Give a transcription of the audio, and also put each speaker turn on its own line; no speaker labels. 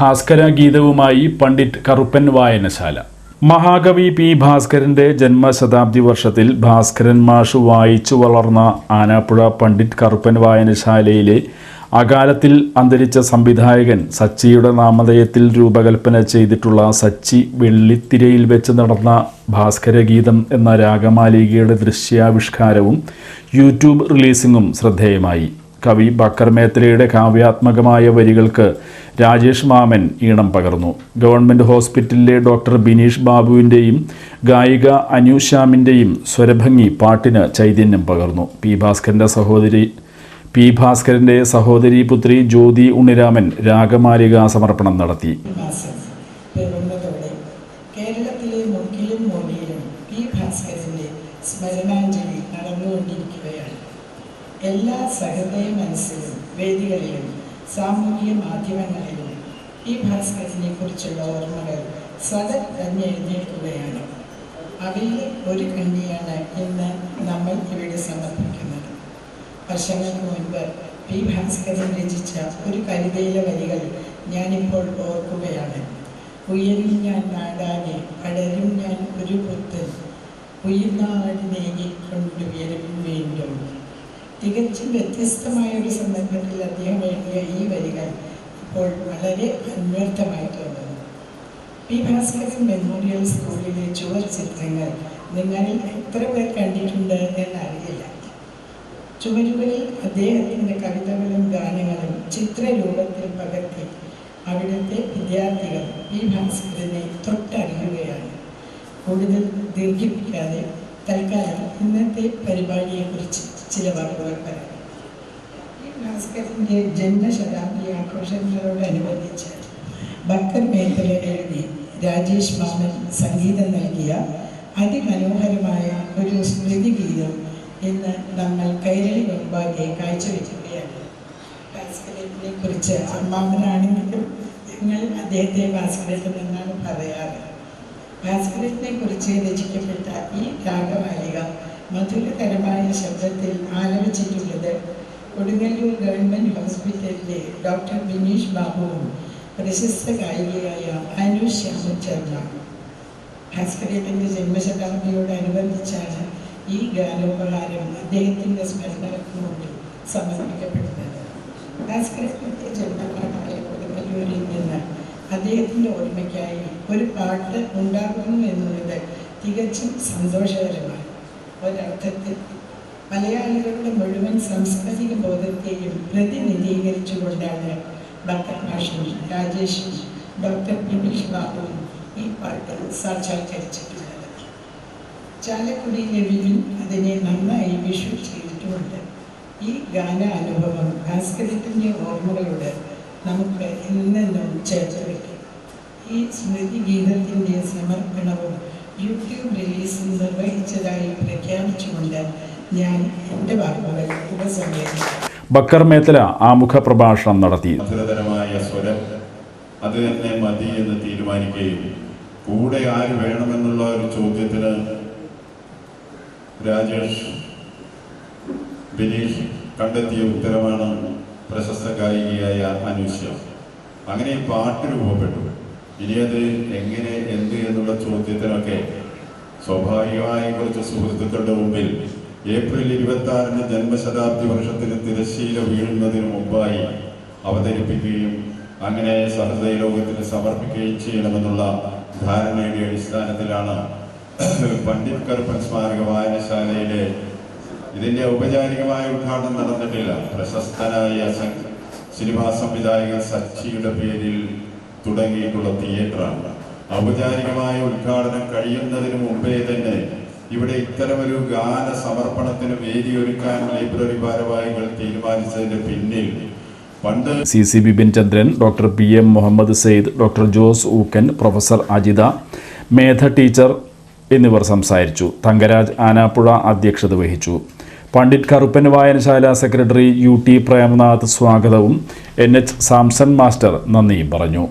ഭാസ്കര ഗീതവുമായി പണ്ഡിറ്റ് കറുപ്പൻ വായനശാല. മഹാകവി പി ഭാസ്കരന്റെ ജന്മശതാബ്ദി വർഷത്തിൽ ഭാസ്കരൻ മാഷ് വായിച്ചു വളർന്ന ആനാപ്പുഴ പണ്ഡിറ്റ് കറുപ്പൻ വായനശാലയിലെ അകാലത്തിൽ അന്തരിച്ച സംവിധായകൻ സച്ചിയുടെ നാമധേയത്തിൽ രൂപകൽപ്പന ചെയ്തിട്ടുള്ള സച്ചി വെള്ളിത്തിരയിൽ വെച്ച് നടന്ന ഭാസ്കരഗീതം എന്ന രാഗമാലികയുടെ ദൃശ്യാവിഷ്കാരവും യൂട്യൂബ് റിലീസിംഗും ശ്രദ്ധേയമായി. കവി ബക്കർ മേത്രയുടെ കാവ്യാത്മകമായ വരികൾക്ക് രാജേഷ് മാമൻ ഈണം പകർന്നു. ഗവൺമെന്റ് ഹോസ്പിറ്റലിലെ ഡോക്ടർ ബിനീഷ് ബാബുവിന്റെയും ഗായിക അനുശ്യാമിന്റെയും സ്വരഭംഗി പാട്ടിന് ചൈതന്യം പകർന്നു. പി ഭാസ്കരന്റെ സഹോദരി പി ഭാസ്കരന്റെ സഹോദരി പുത്രി ജ്യോതി ഉണ്ണിരാമൻ രാഗമാലിക സമർപ്പണം നടത്തി.
കേരളത്തിലെ മുക്കിലും പി സ്മരണാഞ്ജലി നടന്നുകൊണ്ടിരിക്കുകയാണ്. എല്ലാ സഹൃദയ മനസ്സിലും വേദികളിലും സാമൂഹിക മാധ്യമങ്ങളിലും ഈ ഭാസ്കരനെ കുറിച്ചുള്ള ഓർമ്മകൾ സദ തന്നെ എഴുന്നേൽക്കുകയാണ് അവയിൽ ഒരു കണ്ണിയാണ് ഇന്ന് നമ്മൾ ഇവിടെ സമർപ്പിക്കുന്നത്. വർഷങ്ങൾക്ക് മുൻപ് പി ഭാസ്കരൻ രചിച്ച ഒരു കവിതയിലെ വരികൾ ഞാനിപ്പോൾ ഓർക്കുകയാണ്. ഉയരും ഞാൻ നാടാകെ അടരും ഞാൻ ഒരു പുത്തൻ. ഉയർനാടിനേകിക്കൊണ്ട് ഉയരും വീണ്ടും. തികച്ചും വ്യത്യസ്തമായ ഒരു സന്ദർഭത്തിൽ അദ്ദേഹം എഴുതിയ ഈ വരികൾ ഇപ്പോൾ വളരെ അന്വർത്ഥമായി തോന്നുന്നു പി. ഭാസ്കരൻ മെമ്മോറിയൽ സ്കൂളിലെ ചുവർ ചിത്രങ്ങൾ നിങ്ങളിൽ എത്ര പേർ കണ്ടിട്ടുണ്ട് എന്നറിയില്ല. ചുവരുകളിൽ അദ്ദേഹത്തിന്റെ കവിതകളും ഗാനങ്ങളും ചിത്രരൂപത്തിൽ പകർത്തി അവിടുത്തെ വിദ്യാർത്ഥികൾ പി. ഭാസ്കരനെ തൊട്ടറിയുകയാണ്. കൂടുതൽ ദീർഘിപ്പിക്കാതെ തൽക്കാലം ഇന്നത്തെ പരിപാടിയെക്കുറിച്ച് ചില വാക്കുകൾ പറയാം. ഭാസ്കരന്റെ ജന്മശതാബ്ദി ആഘോഷങ്ങളോടനുബന്ധിച്ച് ബക്കർ മേഖല എഴുതി രാജേഷ് മാമൻ സംഗീതം നൽകിയ അതിമനോഹരമായ ഒരു സ്മൃതി ഗീതം ഇന്ന് നമ്മൾ കൈരളി മുമ്പാകെ കാഴ്ചവെക്കുകയാണ്. ഭാസ്കരനെ കുറിച്ച് അമ്മാവനാണെങ്കിലും ഞങ്ങൾ അദ്ദേഹത്തെ ഭാസ്കരത്തിൽ നിന്നാണ് പറയാറ്. ഭാസ്കരനെ കുറിച്ച് രചിക്കപ്പെട്ട ഈ രാഗമാലിക മധുരകരമായ ശബ്ദത്തിൽ ആലപിച്ചിട്ടുള്ളത് കൊടുങ്ങല്ലൂർ ഗവൺമെന്റ് ഹോസ്പിറ്റലിലെ ഡോക്ടർ ബിനീഷ് ബാബുവും പ്രശസ്ത ഗായികയായ അനു ശ്യാമൻ ശർമ്മ ജന്മശതാബ്ദിയോടനുബന്ധിച്ചാണ് ഈ ഗാനോപഹാരം അദ്ദേഹത്തിന്റെ സ്മരണകൾക്ക് മുമ്പിൽ സമർപ്പിക്കപ്പെടുന്നത്. ഭാസ്കരേട്ടന്റെ ജന്മനാടായ കൊടുങ്ങല്ലൂരിൽ നിന്ന് അദ്ദേഹത്തിന്റെ ഓർമ്മയ്ക്കായി ഒരു പാട്ട് ഉണ്ടാകുന്നു എന്നുള്ളത് തികച്ചും സന്തോഷകരമാണ്. ഒരർത്ഥത്തിൽ മലയാളികളുടെ മുഴുവൻ സാംസ്കാരിക ബോധത്തെയും പ്രതിനിധീകരിച്ചുകൊണ്ടാണ് ഡോക്ടർ ഭാഷയും രാജേഷ് ഡോക്ടർ ബിനീഷ് ബാബുവും ഈ പാട്ട് സാക്ഷാത്കരിച്ചിട്ടുള്ളത്. ചാലക്കുടിയിലെ വിപിൻ അതിനെ നന്നായി വിഷു ചെയ്തിട്ടുമുണ്ട്. ഈ ഗാന അനുഭവം ഭാസ്കരത്തിന്റെ ഓർമ്മകളോട് നമുക്ക് ഇന്നെന്നും ചേർത്ത് വയ്ക്കും ഈ സ്മൃതി ഗീതത്തിന്റെ സമർപ്പണവും യൂട്യൂബ് റിലീസിൽ നിർവഹിച്ചതായി പ്രഖ്യാപിച്ചുകൊണ്ട് ഞാൻ എന്റെ വാക്കുകൾ ഉപസംഹരിച്ചു
ബക്കർ മേത്തല ആമുഖ പ്രഭാഷണം നടത്തി.
മധുരതരമായ സ്വരം അത് തന്നെ മതി എന്ന് തീരുമാനിക്കുകയും കൂടെ ആര് വേണമെന്നുള്ള ഒരു ചോദ്യത്തിന് രാജേഷ് ബിനീഷ് കണ്ടെത്തിയ ഉത്തരമാണ് പ്രശസ്ത ഗായികയായ അനുശ്യ അങ്ങനെ ഈ പാട്ട് രൂപപ്പെട്ടു. ഇനി അത് എങ്ങനെ എന്ത് എന്നുള്ള ചോദ്യത്തിനൊക്കെ സ്വാഭാവികമായി കുറച്ച് സുഹൃത്തുക്കളുടെ മുമ്പിൽ ഏപ്രിൽ ഇരുപത്തി ആറിന് ജന്മശതാബ്ദി വർഷത്തിന് തിരശ്ശീല വീഴുന്നതിന് മുമ്പായി അവതരിപ്പിക്കുകയും അങ്ങനെ സഹൃദയ ലോകത്തിന് സമർപ്പിക്കുകയും ചെയ്യണമെന്നുള്ള ധാരണയുടെ അടിസ്ഥാനത്തിലാണ് പണ്ഡിറ്റ് കറുപ്പൻ സ്മാരക വായനശാലയിലെ ഇതിന്റെ ഔപചാരികമായ ഉദ്ഘാടനം നടന്നിട്ടില്ല. പ്രശസ്തനായ സിനിമാ സംവിധായകൻ സച്ചിയുടെ പേരിൽ തുടങ്ങിയിട്ടുള്ള തിയേറ്ററാണ്. ഔപചാരികമായ ഉദ്ഘാടനം കഴിയുന്നതിന് മുമ്പേ തന്നെ ഇവിടെ ഇത്തരമൊരു ഗാന സമർപ്പണത്തിന് വേദിയൊരുക്കാൻ ലൈബ്രറി ഭാരവാഹികൾ തീരുമാനിച്ചതിന്റെ പിന്നിൽ പണ്ട്
C C Bipin Chandran doctor P M Muhammad Sayed doctor Jose Ookkan professor Ajitha Medha teacher എന്നിവർ സംസാരിച്ചു. തങ്കരാജ് ആനാപ്പുഴ അധ്യക്ഷത വഹിച്ചു. പണ്ഡിറ്റ് കറുപ്പൻ വായനശാല സെക്രട്ടറി യു ടി പ്രേമനാഥ് സ്വാഗതവും എൻ എച്ച് സാംസൺ മാസ്റ്റർ നന്ദിയും പറഞ്ഞു.